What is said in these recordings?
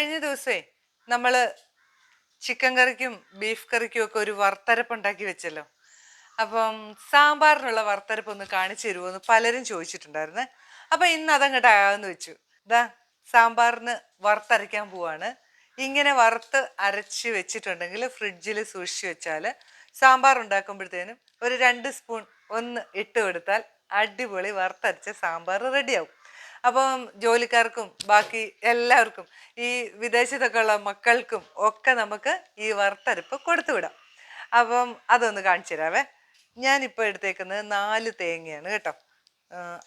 കഴിഞ്ഞ ദിവസേ നമ്മൾ ചിക്കൻ കറിക്കും ബീഫ് കറിക്കും ഒക്കെ ഒരു വറുത്തരപ്പ് ഉണ്ടാക്കി വെച്ചല്ലോ. അപ്പം സാമ്പാറിനുള്ള വറുത്തരപ്പ് ഒന്ന് കാണിച്ചു തരുമോ എന്ന് പലരും ചോദിച്ചിട്ടുണ്ടായിരുന്നു. അപ്പം ഇന്ന് അതങ്ങോട്ട് ആകാമെന്ന് വെച്ചു. ഇതാ സാമ്പാറിന് വറുത്തരയ്ക്കാൻ പോവാണ്. ഇങ്ങനെ വറുത്ത് അരച്ച് വെച്ചിട്ടുണ്ടെങ്കിൽ ഫ്രിഡ്ജിൽ സൂക്ഷിച്ച് വെച്ചാൽ സാമ്പാർ ഉണ്ടാക്കുമ്പോഴത്തേനും ഒരു രണ്ട് സ്പൂൺ ഒന്ന് ഇട്ട് കൊടുത്താൽ അടിപൊളി വറുത്തരച്ച സാമ്പാർ റെഡിയാവും അപ്പം ജോലിക്കാർക്കും ബാക്കി എല്ലാവർക്കും ഈ വിദേശത്തൊക്കെ ഉള്ള മക്കൾക്കും ഒക്കെ നമുക്ക് ഈ വറുത്തരപ്പ് കൊടുത്തുവിടാം. അപ്പം അതൊന്ന് കാണിച്ചു തരാവേ. ഞാനിപ്പോൾ എടുത്തേക്കുന്നത് നാല് തേങ്ങയാണ് കേട്ടോ.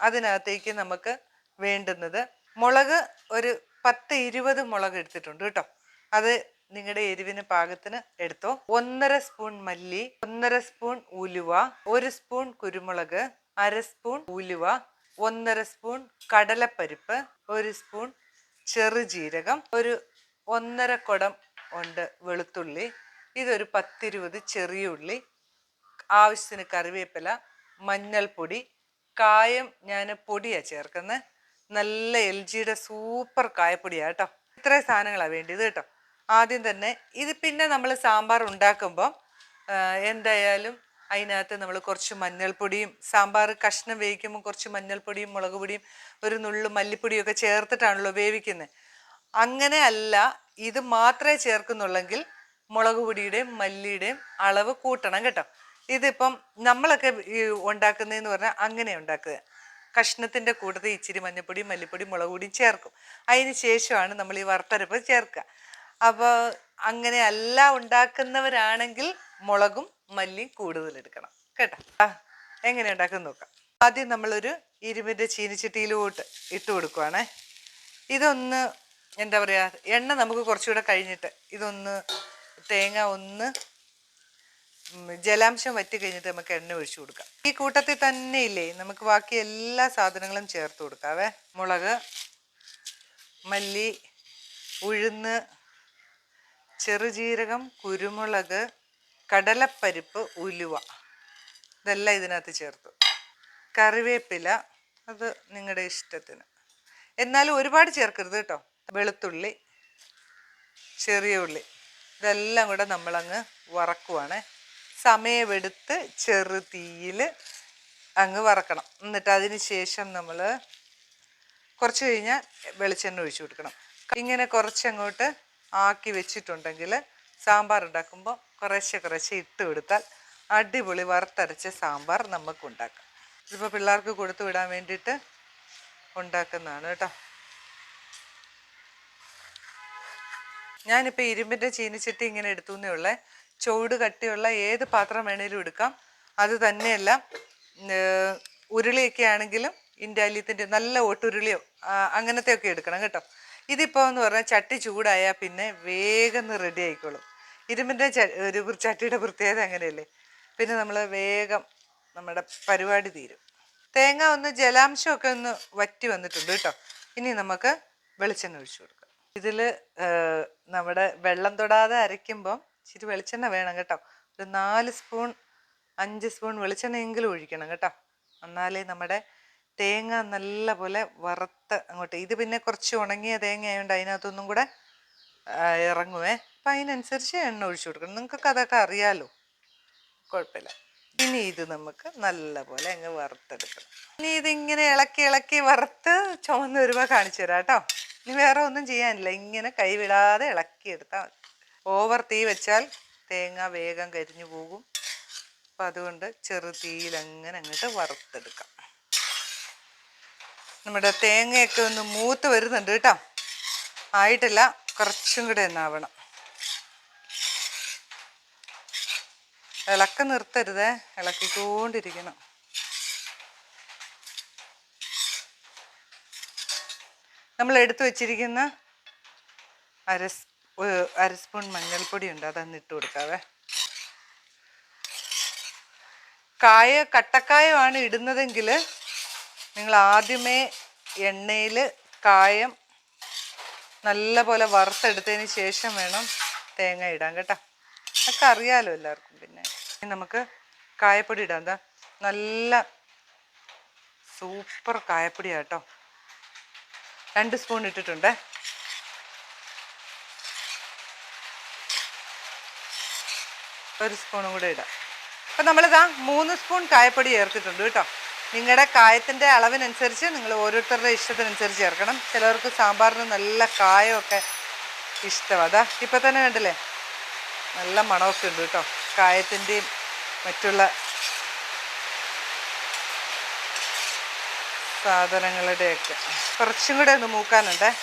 അതിനകത്തേക്ക് നമുക്ക് വേണ്ടുന്നത് മുളക് ഒരു പത്ത് ഇരുപത് മുളക് എടുത്തിട്ടുണ്ട് കേട്ടോ. അത് നിങ്ങളുടെ എരിവിന് പാകത്തിന് എടുത്തോ. ഒന്നര സ്പൂൺ മല്ലി ഒന്നര സ്പൂൺ ഉലുവ ഒരു സ്പൂൺ കുരുമുളക് അര സ്പൂൺ ഉലുവ ഒന്നര സ്പൂൺ കടലപ്പരിപ്പ് ഒരു സ്പൂൺ ചെറുജീരകം ഒരു ഒന്നര കുടം ഉണ്ട് വെളുത്തുള്ളി ഇതൊരു പത്തിരുപത് ചെറിയ ഉള്ളി ആവശ്യത്തിന് കറിവേപ്പില മഞ്ഞൾപ്പൊടി കായം ഞാൻ പൊടിയാണ് ചേർക്കുന്നത് നല്ല എൽ ജിയുടെ സൂപ്പർ കായപ്പൊടിയാണ് കേട്ടോ. ഇത്രയും സാധനങ്ങളാണ് വേണ്ടിയത് കേട്ടോ. ആദ്യം തന്നെ ഇത് പിന്നെ നമ്മൾ സാമ്പാർ ഉണ്ടാക്കുമ്പോൾ എന്തായാലും അതിനകത്ത് നമ്മൾ കുറച്ച് മഞ്ഞൾപ്പൊടിയും സാമ്പാർ കഷ്ണം വേവിക്കുമ്പോൾ കുറച്ച് മഞ്ഞൾപ്പൊടിയും മുളക് പൊടിയും ഒരു നുള്ളു മല്ലിപ്പൊടിയും ഒക്കെ ചേർത്തിട്ടാണല്ലോ വേവിക്കുന്നത് അങ്ങനെ അല്ല ഇത് മാത്രമേ ചേർക്കുന്നുള്ളെങ്കിൽ മുളക് പൊടിയുടെയും മല്ലിയുടെയും അളവ് കൂട്ടണം കേട്ടോ. ഇതിപ്പം നമ്മളൊക്കെ ഉണ്ടാക്കുന്നതെന്ന് പറഞ്ഞാൽ അങ്ങനെ ഉണ്ടാക്കുക. കഷ്ണത്തിന്റെ കൂട്ടത്തിൽ ഇച്ചിരി മഞ്ഞൾപ്പൊടിയും മല്ലിപ്പൊടിയും മുളക് പൊടിയും ചേർക്കും. അതിന് ശേഷമാണ് നമ്മൾ ഈ വറുത്തരപ്പ് ചേർക്കുക. അപ്പോൾ അങ്ങനെ അല്ല ഉണ്ടാക്കുന്നവരാണെങ്കിൽ മുളകും മല്ലിയും കൂടുതൽ എടുക്കണം കേട്ടോ എങ്ങനെ ഉണ്ടാക്കുന്ന നോക്കാം. ആദ്യം നമ്മളൊരു ഇരുമ്പിന്റെ ചീനിച്ചട്ടിയിലോട്ട് ഇട്ട് കൊടുക്കുവാണേ. ഇതൊന്ന് എന്താ പറയുക എണ്ണ നമുക്ക് കുറച്ചുകൂടെ കഴിഞ്ഞിട്ട് ഇതൊന്ന് തേങ്ങ ഒന്ന് ജലാംശം വറ്റി കഴിഞ്ഞിട്ട് നമുക്ക് എണ്ണ ഒഴിച്ചു കൊടുക്കാം. ഈ കൂട്ടത്തിൽ തന്നെ ഇല്ലേ നമുക്ക് ബാക്കി എല്ലാ സാധനങ്ങളും ചേർത്ത് കൊടുക്കാവേ. മുളക് മല്ലി ഉഴുന്ന് ചെറുജീരകം കുരുമുളക് കടലപ്പരിപ്പ് ഉലുവ. ഇതെല്ലാം ഇതിനകത്ത് ചേർത്തു. കറിവേപ്പില അത് നിങ്ങളുടെ ഇഷ്ടത്തിന്. എന്നാലും ഒരുപാട് ചേർക്കരുത് കേട്ടോ. വെളുത്തുള്ളി ചെറിയ ഉള്ളി. ഇതെല്ലാം കൂടെ നമ്മളങ്ങ് വറക്കുവാണ്. സമയമെടുത്ത് ചെറു തീയിൽ അങ്ങ് വറക്കണം. എന്നിട്ട് അതിന് ശേഷം നമ്മൾ കുറച്ച് കഴിഞ്ഞാൽ വെളിച്ചെണ്ണ ഒഴിച്ചു കൊടുക്കണം. ഇങ്ങനെ കുറച്ചങ്ങോട്ട് ആക്കി വെച്ചിട്ടുണ്ടെങ്കിൽ സാമ്പാർ ഉണ്ടാക്കുമ്പോൾ കുറേശ്ശെ കുറേശ്ശെ ഇട്ട് കൊടുത്താൽ അടിപൊളി വറുത്തരച്ച സാമ്പാർ നമുക്ക് ഉണ്ടാക്കാം ഇതിപ്പോൾ പിള്ളേർക്ക് കൊടുത്തു വിടാൻ വേണ്ടിയിട്ട് ഉണ്ടാക്കുന്നതാണ് കേട്ടോ. ഞാനിപ്പോൾ ഇരുമ്പിന്റെ ചീനിച്ചിട്ട് ഇങ്ങനെ എടുത്തു എന്നേ ഉള്ളേ. ചുവട് കട്ടിയുള്ള ഏത് പാത്രം വേണേലും എടുക്കാം. അത് തന്നെയല്ല ഉരുളിയൊക്കെ ആണെങ്കിലും ഇൻഡാലിയത്തിന്റെ നല്ല ഓട്ടുരുളിയോ അങ്ങനത്തെയൊക്കെ എടുക്കണം കേട്ടോ. ഇതിപ്പോൾ എന്ന് പറഞ്ഞാൽ ചട്ടി ചൂടായാൽ പിന്നെ വേഗം റെഡി ആയിക്കോളും. ഇരുമ്പിന്റെ ഒരു കുറിച്ചട്ടിയുടെ ചട്ടിയുടെ പ്രത്യേകത അങ്ങനെയല്ലേ? പിന്നെ നമ്മൾ വേഗം നമ്മുടെ പരിപാടി തീരും. തേങ്ങ ഒന്ന് ജലാംശമൊക്കെ ഒന്ന് വറ്റി വന്നിട്ടുണ്ട് കേട്ടോ. ഇനി നമുക്ക് വെളിച്ചെണ്ണ ഒഴിച്ചു കൊടുക്കാം. ഇതിൽ നമ്മുടെ വെള്ളം തൊടാതെ അരയ്ക്കുമ്പം ഇച്ചിരി വെളിച്ചെണ്ണ വേണം കേട്ടോ. ഒരു നാല് സ്പൂൺ അഞ്ച് സ്പൂൺ വെളിച്ചെണ്ണയെങ്കിലും ഒഴിക്കണം കേട്ടോ. എന്നാലേ നമ്മുടെ തേങ്ങ നല്ല പോലെ വറുത്ത് അങ്ങോട്ട് ഇത് പിന്നെ കുറച്ച് ഉണങ്ങിയ തേങ്ങ ആയതുകൊണ്ട് അതിനകത്തൊന്നും കൂടെ ഇറങ്ങുവേ. അപ്പം അതിനനുസരിച്ച് എണ്ണ ഒഴിച്ചു കൊടുക്കണം. നിങ്ങൾക്ക് അതൊക്കെ അറിയാലോ. കുഴപ്പമില്ല. ഇനി ഇത് നമുക്ക് നല്ലപോലെ അങ്ങ് വറുത്തെടുക്കണം. ഇനി ഇതിങ്ങനെ ഇളക്കി ഇളക്കി വറുത്ത് ചുമന്ന് വരുമ്പോൾ കാണിച്ചു തരാം കേട്ടോ. ഇനി വേറെ ഒന്നും ചെയ്യാനില്ല. ഇങ്ങനെ കൈവിടാതെ ഇളക്കി എടുത്താൽ മതി. ഓവർ തീ വെച്ചാൽ തേങ്ങ വേഗം കരിഞ്ഞു പോകും. അപ്പം അതുകൊണ്ട് ചെറു തീയിൽ അങ്ങനെ അങ്ങോട്ട് വറുത്തെടുക്കാം. നമ്മുടെ തേങ്ങയൊക്കെ ഒന്ന് മൂത്ത് വരുന്നുണ്ട് കേട്ടോ. ആയിട്ടില്ല. കുറച്ചും കൂടെ ഒന്നാവണം ഇളക്ക നിർത്തരുതേ. ഇളക്കിക്കൊണ്ടിരിക്കണം. നമ്മൾ എടുത്തു വെച്ചിരിക്കുന്ന അര അരസ്പൂൺ അര സ്പൂൺ മഞ്ഞൾപ്പൊടി ഉണ്ട്. അതന്ന് ഇട്ട് കൊടുക്കാവേ. കായ കട്ടക്കായമാണ് ഇടുന്നതെങ്കിൽ നിങ്ങൾ ആദ്യമേ എണ്ണയിൽ കായം നല്ലപോലെ വറുത്തെടുത്തതിന് ശേഷം വേണം തേങ്ങ ഇടാൻ കേട്ടോ. ഒക്കെ അറിയാലോ എല്ലാവർക്കും പിന്നെ. നമുക്ക് കായപ്പൊടി ഇടാം. എന്താ? നല്ല സൂപ്പർ കായപ്പൊടി ആട്ടോ രണ്ട് സ്പൂൺ ഇട്ടിട്ടുണ്ടേ. ഒരു സ്പൂണും കൂടെ ഇടാം. അപ്പം നമ്മളിതാ മൂന്ന് സ്പൂൺ കായപ്പൊടി ചേർത്തിട്ടുണ്ട് കേട്ടോ. നിങ്ങളുടെ കായത്തിന്റെ അളവിനനുസരിച്ച് നിങ്ങൾ ഓരോരുത്തരുടെ ഇഷ്ടത്തിനനുസരിച്ച് ചേർക്കണം. ചിലവർക്ക് സാമ്പാറിന് നല്ല കായമൊക്കെ ഇഷ്ടമാണ്. അതാ ഇപ്പം തന്നെ കണ്ടില്ലേ? നല്ല മണമൊക്കെ ഉണ്ട് കേട്ടോ. കായത്തിന്റെയും മറ്റുള്ള സാധനങ്ങളുടെയൊക്കെ. കുറച്ചും കൂടെ ഒന്ന് മൂക്കാനുണ്ടേ.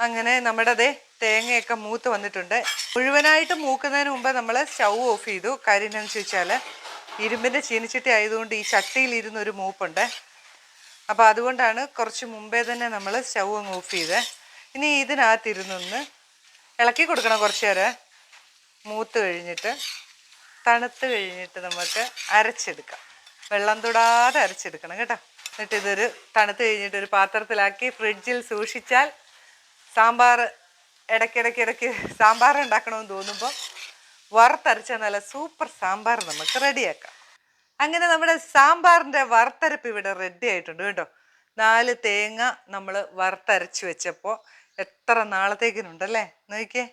അങ്ങനെ നമ്മുടെ അതേ തേങ്ങയൊക്കെ മൂത്ത് വന്നിട്ടുണ്ട്. മുഴുവനായിട്ട് മൂക്കുന്നതിന് മുമ്പ് നമ്മൾ സ്റ്റൗ ഓഫ് ചെയ്തു. കാര്യം എന്താണെന്ന് ചോദിച്ചാൽ ഇരുമ്പിന്റെ ചീനിച്ചട്ടി ആയതുകൊണ്ട് ഈ ചട്ടിയിൽ ഇരുന്നൊരു മൂപ്പുണ്ട്. അപ്പോൾ അതുകൊണ്ടാണ് കുറച്ച് മുമ്പേ തന്നെ നമ്മൾ സ്റ്റൗ അങ്ങ് ഓഫ് ചെയ്തത് ഇനി ഇതിനകത്തിരുന്നൊന്ന് ഇളക്കി കൊടുക്കണം കുറച്ച് നേരം മൂത്ത് കഴിഞ്ഞിട്ട് തണുത്ത് കഴിഞ്ഞിട്ട് നമുക്ക് അരച്ചെടുക്കാം. വെള്ളം തൊടാതെ അരച്ചെടുക്കണം കേട്ടോ. എന്നിട്ട് ഇതൊരു തണുത്ത് കഴിഞ്ഞിട്ട് ഒരു പാത്രത്തിലാക്കി ഫ്രിഡ്ജിൽ സൂക്ഷിച്ചാൽ സാമ്പാർ ഇടയ്ക്കിടയ്ക്ക് ഇടയ്ക്ക് സാമ്പാർ ഉണ്ടാക്കണമെന്ന് തോന്നുമ്പോൾ വറുത്തരച്ച നല്ല സൂപ്പർ സാമ്പാർ നമുക്ക് റെഡിയാക്കാം. അങ്ങനെ നമ്മുടെ സാമ്പാറിന്റെ വറുത്തരപ്പ് ഇവിടെ റെഡി ആയിട്ടുണ്ട് കേട്ടോ. നാല് തേങ്ങ നമ്മൾ വറുത്തരച്ച് വെച്ചപ്പോൾ എത്ര നാളത്തേക്കിനുണ്ടല്ലേ? നോക്കിയേ.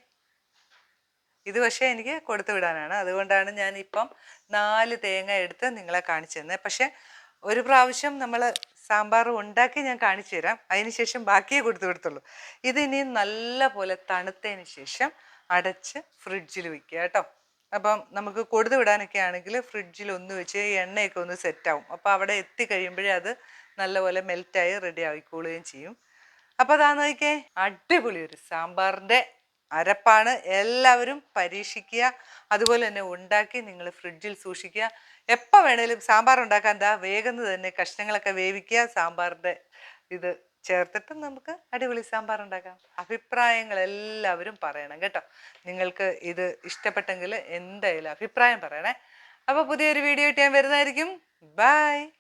ഇത് പക്ഷേ എനിക്ക് കൊടുത്തു വിടാനാണ്. അതുകൊണ്ടാണ് ഞാൻ ഇപ്പം നാല് തേങ്ങ എടുത്ത് നിങ്ങളെ കാണിച്ചു തന്നത് പക്ഷേ ഒരു പ്രാവശ്യം നമ്മൾ സാമ്പാർ ഉണ്ടാക്കി ഞാൻ കാണിച്ചു തരാം. അതിനുശേഷം ബാക്കിയേ കൊടുത്തു കൊടുത്തുള്ളൂ. ഇതിനി നല്ല പോലെ തണുത്തതിന് ശേഷം അടച്ച് ഫ്രിഡ്ജിൽ വെക്കുക കേട്ടോ. അപ്പം നമുക്ക് കൊടുത്തു വിടാനൊക്കെ ആണെങ്കിൽ ഫ്രിഡ്ജിൽ ഒന്ന് വെച്ച് എണ്ണയൊക്കെ ഒന്ന് സെറ്റാവും അപ്പോൾ അവിടെ എത്തി എത്തിക്കഴിയുമ്പോഴേ അത് നല്ലപോലെ മെൽറ്റായി റെഡി ആയിക്കോളുകയും ചെയ്യും. അപ്പോൾ അതാ നോക്കിയേ അടിപൊളി ഒരു സാമ്പാറിന്റെ അരപ്പാണ്. എല്ലാവരും പരീക്ഷിക്കുക. അതുപോലെ തന്നെ ഉണ്ടാക്കി നിങ്ങൾ ഫ്രിഡ്ജിൽ സൂക്ഷിക്കുക. എപ്പോൾ വേണേലും സാമ്പാർ ഉണ്ടാക്കാൻ എന്താ വേഗം തന്നെ കഷ്ണങ്ങളൊക്കെ വേവിക്കുക. സാമ്പാറിന്റെ ഇത് ചേർത്തിട്ട് നമുക്ക് അടിപൊളി സാമ്പാർ ഉണ്ടാക്കാം. അഭിപ്രായങ്ങൾ എല്ലാവരും പറയണം കേട്ടോ. നിങ്ങൾക്ക് ഇത് ഇഷ്ടപ്പെട്ടെങ്കിൽ എന്തായാലും അഭിപ്രായം പറയണേ. അപ്പോൾ പുതിയൊരു വീഡിയോ ആയിട്ട് ഞാൻ വരുന്നതായിരിക്കും. ബൈ.